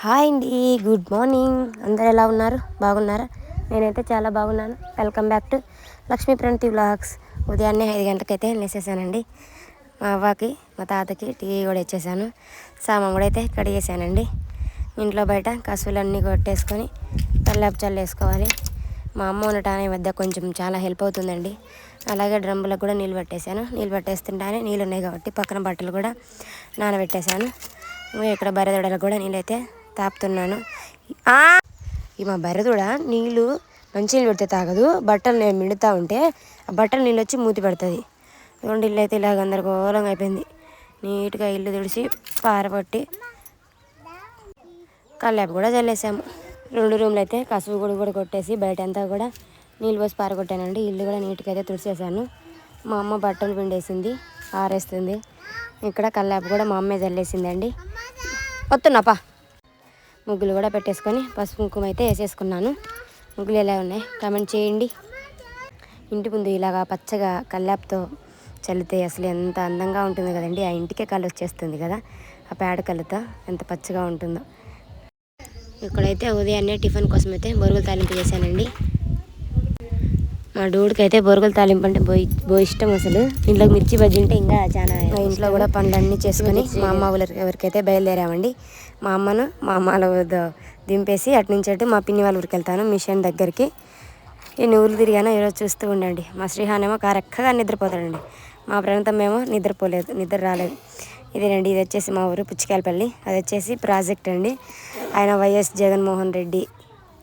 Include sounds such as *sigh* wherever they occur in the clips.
Hi అండి good morning. అందరు ఎలా ఉన్నారు? బాగున్నారా? నేనైతే చాలా బాగున్నాను. Welcome back to Lakshmi Pranathi vlogs ఉదయాన్నే ఐదు గంటలకైతే లేసేసానండి. మా అవ్వకి మా తాతకి టీ కూడా ఇచ్చేసాను. సామాన్ కూడా అయితే కడిగేసానండి. ఇంట్లో బయట కసువులన్నీ కొట్టేసుకొని తల్లాపు చల్లేసుకోవాలి మా అమ్మ ఉండటానే మధ్య కొంచెం చాలా హెల్ప్ అవుతుందండి. అలాగే డ్రమ్ములకు కూడా నీళ్ళు పట్టేశాను. నీళ్ళు పట్టేస్తుంటానే నీళ్ళు ఉన్నాయి కాబట్టి పక్కన బట్టలు కూడా నానబెట్టేశాను. ఇక్కడ బర్రెదొడలకు కూడా నీళ్ళైతే తాపుతున్నాను. ఈ మా బర్రెదూడ నీళ్ళు మంచి నీళ్ళు పెడితే తాగదు బట్టలు నేను మిడుతూ ఉంటే ఆ బట్టలు నీళ్ళు వచ్చి మూతి పెడుతుంది. ఇదిగోండి ఇల్లు అయితే ఇలాగ అందరికోలంగా అయిపోయింది. నీట్గా ఇల్లు తుడిచి పారపట్టి కల్లాపు కూడా చల్లేసాము. రెండు రూమ్లు అయితే కసువు కూడా కూడా కొట్టేసి బయట అంతా కూడా నీళ్ళు పోసి పారగొట్టానండి. ఇల్లు కూడా నీట్గా అయితే తుడిచేసాను మా అమ్మ బట్టలు పిండేసింది ఆరేస్తుంది. ఇక్కడ కల్లాపు కూడా మా అమ్మే చల్లేసిందండి. వస్తున్నాపా ముగ్గులు కూడా పెట్టేసుకొని పసుపు కుంకుమ అయితే వేసేసుకున్నాను. ముగ్గులు ఎలా ఉన్నాయి? కామెంట్ చేయండి. ఇంటి ముందు ఇలాగా పచ్చగా కల్లాపుతో చల్లితే అసలు ఎంత అందంగా ఉంటుంది కదండి. ఆ ఇంటికే కళ్ళు వచ్చేస్తుంది కదా. ఆ పేడ కళ్ళతో ఎంత పచ్చగా ఉంటుందో. ఇక్కడైతే ఉదయాన్నే టిఫిన్ కోసం అయితే బొరుగులు తాలింపు చేశానండి. మా డూడికి అయితే బొరుగులు తాలింపు అంటే బో బో ఇష్టం అసలు. ఇంట్లో మిర్చి బజ్జీ ఉంటే ఇంకా చాలా మా ఇంట్లో కూడా పనులన్నీ చేసుకొని మా అమ్మ ఎవరికైతే బయలుదేరామండి మా అమ్మను మా అమ్మ దింపేసి అటు నుంచి అటు మా పిన్ని వాళ్ళ ఊరికి వెళ్తాను మిషన్ దగ్గరికి. ఎన్ని ఊళ్ళు తిరిగానో ఈరోజు చూస్తూ ఉండండి. మా శ్రీహాన్ ఏమో కరెక్ట్గా నిద్రపోతాడండి. మా ప్రణతం ఏమో నిద్రపోలేదు నిద్ర రాలేదు. ఇదేనండి ఇది వచ్చేసి మా ఊరు పుచ్చికాయలపల్లి. అది వచ్చేసి ప్రాజెక్ట్ అండి. ఆయన వైఎస్ జగన్మోహన్ రెడ్డి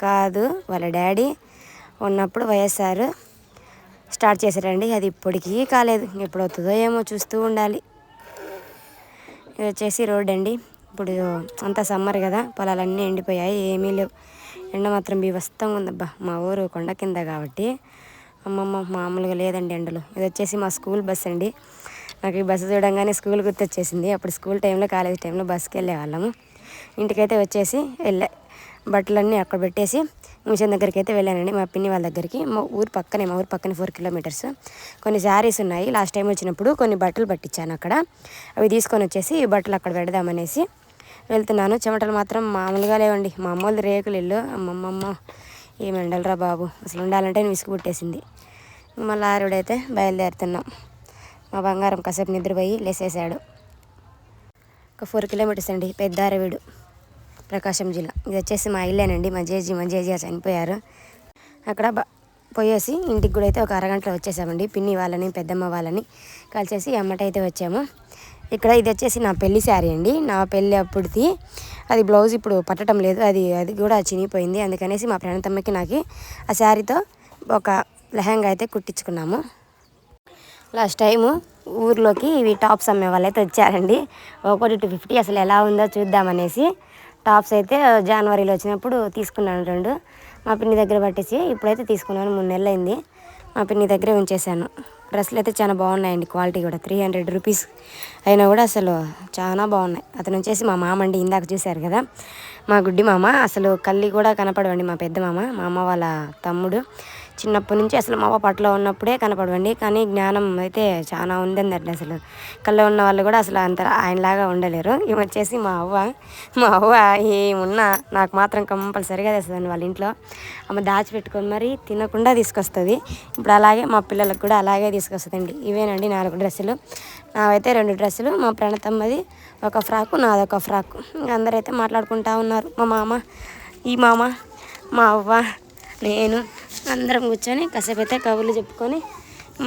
కాదు వాళ్ళ డాడీ. ఉన్నప్పుడు వైఎస్ఆర్ స్టార్ట్ చేశారండి. అది ఇప్పటికీ కాలేదు. ఎప్పుడవుతుందో ఏమో చూస్తూ ఉండాలి. ఇది వచ్చేసి రోడ్ అండి. ఇప్పుడు అంతా సమ్మర్ కదా. పొలాలన్నీ ఎండిపోయాయి. ఏమీ లేవు. ఎండ మాత్రం బీభస్తంగా ఉందబ్బా. మా ఊరు కొండ కింద కాబట్టి అమ్మమ్మ మామూలుగా లేదండి ఎండలు. ఇది వచ్చేసి మా స్కూల్ బస్ అండి. నాకు ఈ బస్సు చూడంగానే స్కూల్ గుర్తొచ్చేసింది. అప్పుడు స్కూల్ టైంలో కాలేజ్ టైంలో బస్కి వెళ్ళేవాళ్ళము ఇంటికైతే వచ్చేసి వెళ్ళా బట్టలన్నీ అక్కడ పెట్టేసి మిషన్ దగ్గరికి అయితే వెళ్ళానండి. మా పిన్ని వాళ్ళ దగ్గరికి. మా ఊరు పక్కనే మా ఊరు పక్కనే ఫోర్ కిలోమీటర్స్ కొన్ని శారీస్ ఉన్నాయి. లాస్ట్ టైం వచ్చినప్పుడు కొన్ని బట్టలు పట్టించాను అక్కడ. అవి తీసుకొని వచ్చేసి ఈ బట్టలు అక్కడ పెడదామనేసి వెళ్తున్నాను. చెమటలు మాత్రం మామూలుగా లేవండి. మా అమ్మోళ్ళది రేకులు ఇల్లు. అమ్మమ్మమ్మ ఏమి ఎండలరా బాబు. అసలు ఉండాలంటే విసుగు పుట్టేసింది. మా లారుడైతే బయలుదేరుతున్నాం. మా బంగారం కాసేపు నిద్రపోయి లేసేసాడు ఒక ఫోర్ కిలోమీటర్స్ అండి. పెద్దారవీడు ప్రకాశం జిల్లా. ఇది వచ్చేసి మా ఇల్లేనండి. మా జేజీ మా జేజీ చనిపోయారు. అక్కడ పోయేసి ఇంటికి కూడా అయితే ఒక అరగంటలో వచ్చేసామండి. పిన్ని వాళ్ళని పెద్దమ్మ వాళ్ళని కలిసేసి అమ్మటైతే వచ్చాము. ఇక్కడ ఇది వచ్చేసి నా పెళ్ళి శారీ అండి. నా పెళ్ళి అప్పుడుది అది బ్లౌజ్ ఇప్పుడు పట్టడం లేదు. అది అది కూడా చినిగిపోయింది. అందుకనేసి మా ప్రణతమ్మకి నాకు ఆ శారీతో ఒక లెహంగా అయితే కుట్టించుకున్నాము. లాస్ట్ టైము ఊర్లోకి ఇవి టాప్స్ అమ్మే వాళ్ళు అయితే వచ్చారండి. ఒకటి టూ ఫిఫ్టీ అసలు ఎలా ఉందో చూద్దామనేసి టాప్స్ అయితే జనవరిలో వచ్చినప్పుడు తీసుకున్నాను రెండు. మా పిన్ని దగ్గర పట్టేసి ఇప్పుడైతే తీసుకున్నాను మూడు నెలలు అయింది మా పిన్ని దగ్గరే ఉంచేశాను. డ్రెస్సులు అయితే చాలా బాగున్నాయండి క్వాలిటీ కూడా. త్రీ హండ్రెడ్ రూపీస్ అయినా కూడా అసలు చాలా బాగున్నాయి. అతను వచ్చేసి మా మామ అండి ఇందాక చూశారు కదా. మా గుడ్డి మామ అసలు కళ్ళి కూడా కనపడవండి మా పెద్ద మామ. మా అమ్మ వాళ్ళ తమ్ముడు. చిన్నప్పటి నుంచి అసలు మా పట్లో ఉన్నప్పుడే కనపడవండి. కానీ జ్ఞానం అయితే చాలా ఉందండి అసలు. కళ్ళలో ఉన్న వాళ్ళు కూడా అసలు అంత ఆయనలాగా ఉండలేరు. ఇవి వచ్చేసి మా అవ్వ మా అవ్వ ఏమున్నా నాకు మాత్రం కంపల్సరీగా తెస్తుందండి వాళ్ళ ఇంట్లో. ఆమె దాచిపెట్టుకొని మరి తినకుండా తీసుకొస్తుంది. ఇప్పుడు అలాగే మా పిల్లలకు కూడా అలాగే తీసుకొస్తుందండి. ఇవేనండి నాలుగు డ్రెస్సులు. నావైతే రెండు డ్రెస్సులు మా ప్రణతమ్మది ఒక ఫ్రాకు నాదొక ఫ్రాకు. అందరైతే మాట్లాడుకుంటా ఉన్నారు. మా మామ ఈ మామ మా అవ్వ నేను అందరం కూర్చొని కాసేపు అయితే కబుర్లు చెప్పుకొని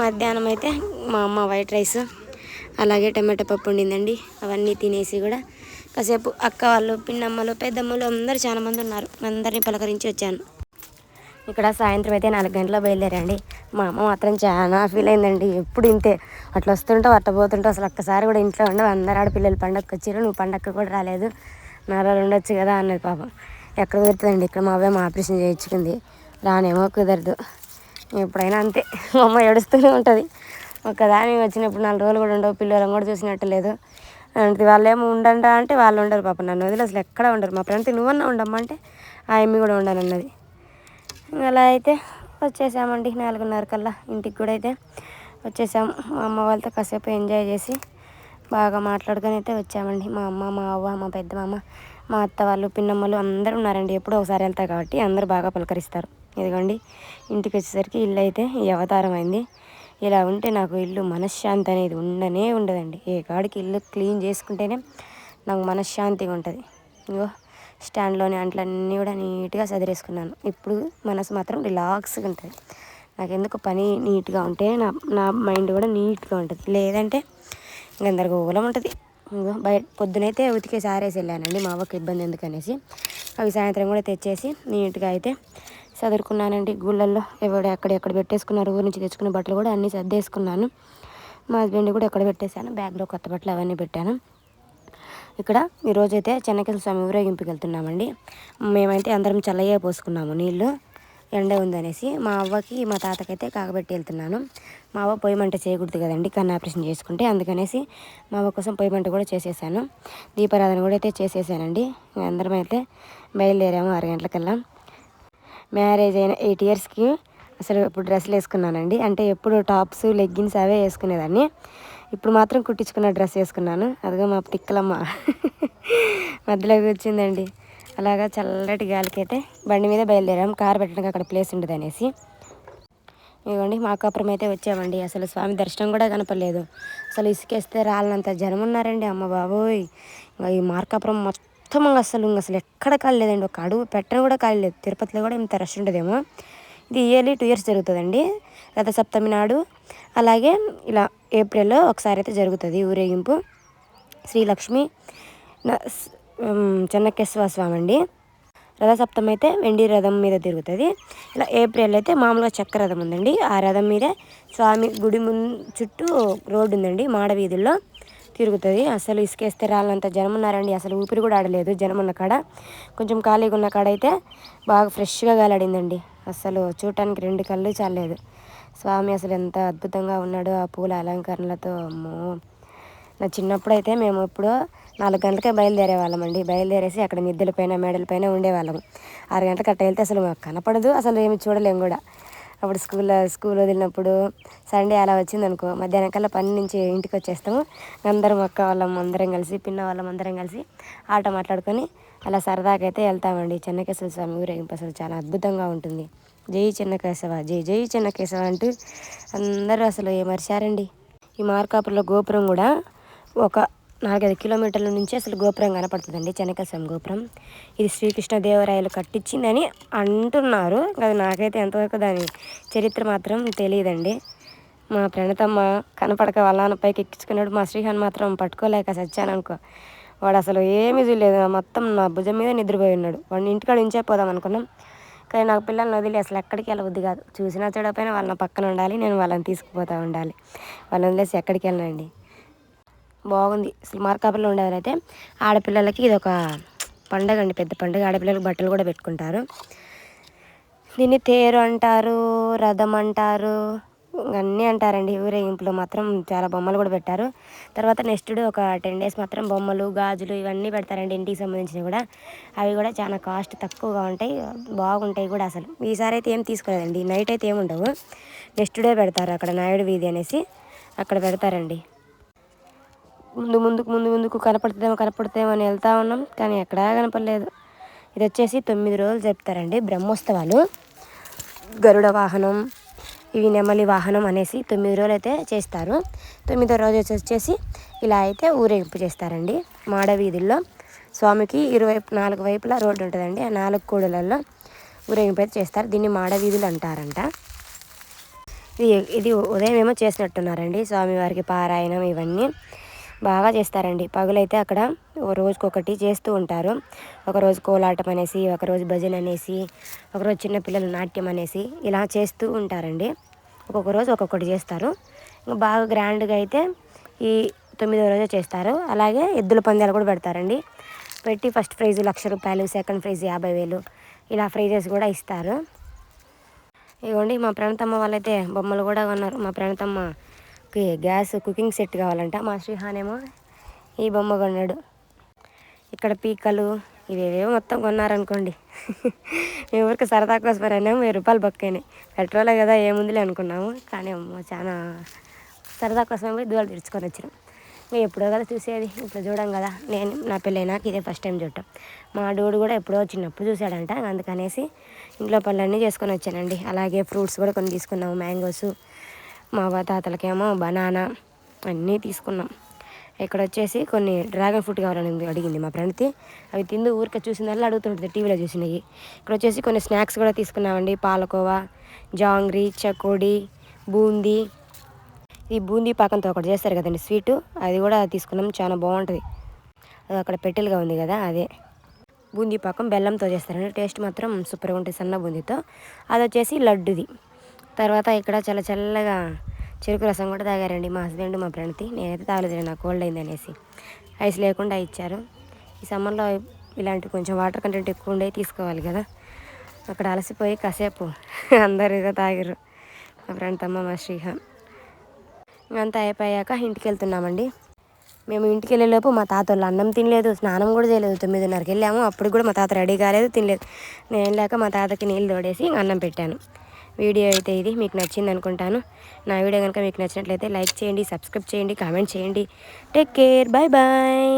మధ్యాహ్నం అయితే మా అమ్మ వైట్ రైస్ అలాగే టమాటా పప్పు ఉండిందండి అవన్నీ తినేసి కూడా కాసేపు అక్క వాళ్ళు పిన్నమ్మలు పెద్దమ్మలు అందరూ చాలామంది ఉన్నారు. అందరినీ పలకరించి వచ్చాను. ఇక్కడ సాయంత్రం అయితే నాలుగు గంటల బయలుదేరండి మా అమ్మ మాత్రం చాలా ఫీల్ అయిందండి. ఎప్పుడు ఇంతే అట్లా వస్తుంటావు అట్లా పోతుంటావు. అసలు ఒక్కసారి కూడా ఇంట్లో ఉండవు. అందరు ఆడపిల్లలు పండగకి వచ్చారు నువ్వు పండగకి కూడా రాలేదు. నాలుగు ఉండొచ్చు కదా అన్నది పాపం. ఎక్కడ కుదురుతుందండి? ఇక్కడ మా అబ్బాయి ఆపరేషన్ చేయించుకుంది. రానేమో కుదరదు. ఎప్పుడైనా అంతే. మా అమ్మ ఏడుస్తూనే ఉంటుంది. ఒక్కదాని వచ్చినప్పుడు నాలుగు రోజులు కూడా ఉండవు. పిల్లలను కూడా చూసినట్టు లేదు. అంటే వాళ్ళు ఏమో ఉండండి అంటే వాళ్ళు ఉండరు పాప. నన్ను వదిలి అసలు ఎక్కడ ఉండరు. మా ఫ్రెండ్ నువ్వన్నా ఉండమ్మా అంటే ఆ ఎమ్మి కూడా ఉండనన్నది అలా అయితే వచ్చేసామండి నాలుగున్నర కల్లా ఇంటికి కూడా అయితే. వచ్చేసాము మా అమ్మ వాళ్ళతో కాసేపు ఎంజాయ్ చేసి బాగా మాట్లాడుకొని అయితే వచ్చామండి. మా అమ్మ మా అవ్వ మా పెద్దమామ మా అత్త వాళ్ళు పిన్నమ్మలు అందరూ ఉన్నారండి. ఎప్పుడో ఒకసారి వెళ్తారు కాబట్టి అందరూ బాగా పలకరిస్తారు. ఇదిగోండి ఇంటికి వచ్చేసరికి ఇల్లు అయితే ఈ అవతారం అయింది ఇలా ఉంటే నాకు ఇల్లు మనశ్శాంతి అనేది ఉండనే ఉండదండి. ఏ కాడికి ఇల్లు క్లీన్ చేసుకుంటేనే నాకు మనశ్శాంతిగా ఉంటుంది. ఇంకో స్టాండ్లోని అంట్లన్నీ కూడా నీట్గా సదిరేసుకున్నాను. ఇప్పుడు మనసు మాత్రం రిలాక్స్గా ఉంటుంది. నాకు ఎందుకు పని నీట్గా ఉంటే నా నా మైండ్ కూడా నీట్గా ఉంటుంది. లేదంటే గందరగోళం ఉంటుంది. ఇంకో బయట పొద్దునైతే ఉతికేసి ఆరేసి వెళ్ళానండి మా అవ్వకి ఇబ్బంది ఎందుకనేసి. అవి సాయంత్రం కూడా తెచ్చేసి నీట్గా అయితే సదురుకున్నానండి. గుళ్ళల్లో ఎవడు ఎక్కడ ఎక్కడ పెట్టేసుకున్నారు ఊరి నుంచి తెచ్చుకున్న బట్టలు కూడా అన్నీ సర్దేసుకున్నాను. మా హస్బెండ్ కూడా ఎక్కడ పెట్టేశాను? బ్యాగ్లో కొత్త బట్టలు అవన్నీ పెట్టాను. ఇక్కడ ఈరోజైతే చెన్నకేశ్వర స్వామి ఊరేగింపుకి వెళ్తున్నామండి. మేమైతే అందరం చల్లయ్యే పోసుకున్నాము నీళ్ళు ఎండ ఉందనేసి మా అవ్వకి మా తాతకైతే కాకబెట్టి వెళ్తున్నాను. మా అవ్వ పొయ్యి మంట చేయకూడదు కదండి కన్ను ఆపరేషన్ చేసుకుంటే. అందుకనేసి మా అవ్వ కోసం పొయ్యి మంట కూడా చేసేసాను. దీపారాధన కూడా అయితే చేసేసానండి. అందరం అయితే బయలుదేరాము ఆరు గంటలకల్లా మ్యారేజ్ అయిన ఎయిట్ ఇయర్స్కి అసలు ఇప్పుడు డ్రెస్సులు వేసుకున్నానండి. అంటే ఎప్పుడు టాప్స్ లెగ్గిన్స్ అవే వేసుకునేదాన్ని. ఇప్పుడు మాత్రం కుట్టించుకున్న డ్రెస్ వేసుకున్నాను. అదిగో మా తిక్కలమ్మ. మధ్యలో కూర్చుందండి. అలాగా చల్లటి గాలికి అయితే బండి మీద బయలుదేరాం. కారు పెట్టడానికి అక్కడ ప్లేస్ ఉండదు అనేసి. ఇవ్వండి మాకాపురం అయితే వచ్చామండి. అసలు స్వామి దర్శనం కూడా కనపడలేదు. అసలు ఇసుకేస్తే రాలనంత జనం ఉన్నారండి అమ్మ బాబోయ్. ఇంకా ఈ మార్కాపురం మొత్తం అసలు అసలు ఎక్కడ కాలేదండి ఒక అడుగు పెట్టడం కూడా కాలేదు తిరుపతిలో కూడా ఇంత రష్ ఉండదేమో. ఇది ఇయర్లీ టూ ఇయర్స్ జరుగుతుందండి. రథసప్తమి నాడు. అలాగే ఇలా ఏప్రిల్లో ఒకసారి అయితే జరుగుతుంది ఊరేగింపు. శ్రీలక్ష్మి చెన్నకేశ్వర స్వామి అండి రథసప్తమి అయితే వెండి రథం మీద తిరుగుతుంది. ఇలా ఏప్రిల్ అయితే మామూలుగా చక్ర రథం ఉందండి. ఆ రథం మీదే స్వామి గుడి ముందు చుట్టూ రోడ్డు ఉందండి మాడ వీధుల్లో. తిరుగుతుంది. అసలు ఇసుకేస్తే రాళ్ళంత జనం ఉన్నారండి అసలు ఊపిరి కూడా ఆడలేదు జనం ఉన్న కాడ. కొంచెం ఖాళీగా ఉన్న కాడ అయితే బాగా ఫ్రెష్గా గాలాడిందండి. అసలు చూడటానికి రెండు కళ్ళు చాలేదు స్వామి అసలు ఎంత అద్భుతంగా ఉన్నాడో ఆ పూల అలంకరణలతో అమ్మో. నా చిన్నప్పుడు అయితే మేము ఇప్పుడు నాలుగు గంటలకే బయలుదేరేవాళ్ళమండి బయలుదేరేసి అక్కడ మిద్దెల మెడలపైన ఉండేవాళ్ళము ఆరు గంటలకు అట్ట వెళ్తే అసలు మాకు కనపడదు. అసలు ఏమి చూడలేము కూడా. అప్పుడు స్కూల్లో స్కూల్ వదిలినప్పుడు సండే అలా వచ్చిందనుకో మధ్యాహ్నం కల్లా పని నుంచి ఇంటికి వచ్చేస్తాము. అందరం అక్క వాళ్ళం అందరం కలిసి పిన్న వాళ్ళం అందరం కలిసి ఆట మాట్లాడుకొని అలా సరదాగా అయితే వెళ్తామండి. చెన్నకేశ్వర స్వామి ఊరేగింపు అసలు చాలా అద్భుతంగా ఉంటుంది. జై చెన్నకేశవ జై జై చెన్నకేశవ అంటూ అందరూ అసలు ఏమర్చారండి. ఈ మార్కాపురంలో గోపురం కూడా ఒక నాలుగైదు కిలోమీటర్ల నుంచి అసలు గోపురం కనపడుతుందండి చెనకేశ్వరం గోపురం. ఇది శ్రీకృష్ణదేవరాయలు కట్టించిందని అంటున్నారు. అది నాకైతే ఎంతవరకు దాని చరిత్ర మాత్రం తెలియదండి. మా ప్రణతమ్మ కనపడక వల్లాన పైకి ఎక్కించుకున్నాడు. మా శ్రీహాన్ మాత్రం పట్టుకోలేక చచ్చాననుకో వాడు అసలు ఏమీ చూడలేదు. మొత్తం నా భుజం మీద నిద్రపోయి ఉన్నాడు. వాడిని ఇంటికాడ ఉంచే పోదాం అనుకున్నాం. కానీ నాకు పిల్లల్ని వదిలి అసలు ఎక్కడికి వెళ్ళవద్దు కాదు. చూసినా చూడకపోయినా వాళ్ళ పక్కన ఉండాలి నేను వాళ్ళని తీసుకుపోతూ ఉండాలి. వాళ్ళని వదిలేసి ఎక్కడికి వెళ్ళనండి. బాగుంది. అసలు మార్కాపురంలో ఉండేవారైతే ఆడపిల్లలకి ఇది ఒక పండగ అండి పెద్ద పండుగ. ఆడపిల్లలకు బట్టలు కూడా పెట్టుకుంటారు. దీన్ని తేరు అంటారు రథం అంటారు అన్నీ అంటారండి. ఊరేగింపులో మాత్రం చాలా బొమ్మలు కూడా పెట్టారు. తర్వాత నెక్స్ట్ డే ఒక టెన్ డేస్ మాత్రం బొమ్మలు గాజులు ఇవన్నీ పెడతారండి ఇంటికి సంబంధించినవి కూడా. అవి కూడా చాలా కాస్ట్ తక్కువగా ఉంటాయి బాగుంటాయి కూడా అసలు. ఈసారి అయితే ఏం తీసుకోలేదండి. నైట్ అయితే ఏముండవు నెక్స్ట్ డే పెడతారు అక్కడ నాయుడు వీధి అనేసి. అక్కడ పెడతారండి. ముందు ముందుకు ముందు ముందుకు కనపడుతుందేమో కనపడుతుందేమో అని వెళ్తూ ఉన్నాం. కానీ ఎక్కడా కనపడలేదు. ఇది వచ్చేసి తొమ్మిది రోజులు చెప్తారండి బ్రహ్మోత్సవాలు. గరుడ వాహనం ఇవి నెమలి వాహనం అనేసి తొమ్మిది రోజులు అయితే చేస్తారు. తొమ్మిదో రోజు వచ్చేసి ఇలా అయితే ఊరేగింపు చేస్తారండి మాడ వీధుల్లో. స్వామికి ఇరువైపు నాలుగు వైపులా రోడ్డు ఉంటుందండి. ఆ నాలుగు కూడలలో ఊరేగింపు అయితే చేస్తారు. దీన్ని మాడ వీధులు అంటారంట. ఇది ఇది ఉదయం ఏమో చేసినట్టున్నారండి స్వామివారికి పారాయణం ఇవన్నీ. బాగా చేస్తారండి. పగులైతే అక్కడ రోజుకొకటి చేస్తూ ఉంటారు. ఒకరోజు కోలాటం అనేసి ఒకరోజు భజన అనేసి ఒకరోజు చిన్నపిల్లలు నాట్యం అనేసి ఇలా చేస్తూ ఉంటారండి. ఒక్కొక్క రోజు ఒక్కొక్కటి చేస్తారు. ఇంకా బాగా గ్రాండ్గా అయితే ఈ తొమ్మిదో రోజు చేస్తారు. అలాగే ఎద్దుల పందాలు కూడా పెడతారండి. పెట్టి ఫస్ట్ ప్రైజ్ లక్ష రూపాయలు సెకండ్ ప్రైజ్ యాభై వేలు ఇలా ప్రైజెస్ కూడా ఇస్తారు. ఇవ్వండి మా ప్రణతమ్మ వాళ్ళైతే బొమ్మలు కూడా కొన్నారు. మా ప్రణతమ్మ గ్యాస్ కుకింగ్ సెట్ కావాలంట. మా శ్రీహాన్ ఏమో ఈ బొమ్మ కొన్నాడు. ఇక్కడ పీకలు ఇవేవేవో మొత్తం కొన్నారనుకోండి. ఎవరికి సరదా కోసమనేమో వెయ్యి రూపాయలు బొక్కైనాయి పెట్రోలే కదా ఏముందిలే అనుకున్నాము. కానీ చాలా సరదా కోసం పోయి దూరాలు తెచ్చుకొని వచ్చినాం. మేము ఎప్పుడో కదా చూసేది ఇప్పుడు చూడం కదా. నేను నా పెళ్ళైనాక ఇదే ఫస్ట్ టైం చూడటం. మా డోడు కూడా ఎప్పుడో చిన్నప్పుడు చూశాడంట అందుకనేసి ఇంట్లో పనులన్నీ చేసుకొని వచ్చానండి. అలాగే ఫ్రూట్స్ కూడా కొన్ని తీసుకున్నాము మ్యాంగోస్ మా అవ్వ తాతలకేమో బనానా అన్నీ తీసుకున్నాం. ఇక్కడ వచ్చేసి కొన్ని డ్రాగన్ ఫ్రూట్ కావాలని అడిగింది మా ఫ్రెండ్కి అవి తిందు ఊరికే చూసిందల్లా అడుగుతుంటుంది టీవీలో చూసినవి. ఇక్కడ వచ్చేసి కొన్ని స్నాక్స్ కూడా తీసుకున్నామండి పాలకోవా జాంగ్రీ చకోడి బూందీ. ఈ బూందీ పాకంతో ఒకటి చేస్తారు కదండి స్వీటు. అది కూడా తీసుకున్నాం చాలా బాగుంటుంది. అది అక్కడ పెట్టెలుగా ఉంది కదా అదే. బూందీ పాకం బెల్లంతో చేస్తారండి టేస్ట్ మాత్రం సూపర్గా ఉంటుంది సన్న బూందీతో. అది వచ్చేసి లడ్డుది. తర్వాత ఇక్కడ చాలా చల్లగా చెరుకు రసం కూడా తాగారండి మా హస్బెండ్ మా ఫ్రెండ్కి నేనైతే తాగలేదు నాకు కోల్డ్ అయింది అనేసి. ఐస్ లేకుండా ఇచ్చారు. ఈ సమ్మర్లో ఇలాంటి కొంచెం వాటర్ కంటెంట్ ఎక్కువ ఉండే తీసుకోవాలి కదా. అక్కడ అలసిపోయి కాసేపు *laughs* అందరు తాగారు మా ఫ్రెండ్ తమ్మ మా శ్రీహాన్ అంతా అయిపోయాక ఇంటికి వెళ్తున్నామండి మేము ఇంటికి వెళ్ళేలోపు మా తాత వాళ్ళు అన్నం తినలేదు స్నానం కూడా చేయలేదు. తొమ్మిదిన్నరకి వెళ్ళాము. అప్పుడు కూడా మా తాత రెడీ కాలేదు తినలేదు. నేను వెళ్ళాక మా తాతకి నీళ్ళు తోడేసి అన్నం పెట్టాను. వీడియో అయితే ఇది. మీకు నచ్చింది అనుకుంటాను. నా వీడియో కనుక మీకు నచ్చినట్లయితే లైక్ చేయండి సబ్స్క్రైబ్ చేయండి కామెంట్ చేయండి. Take care. Bye bye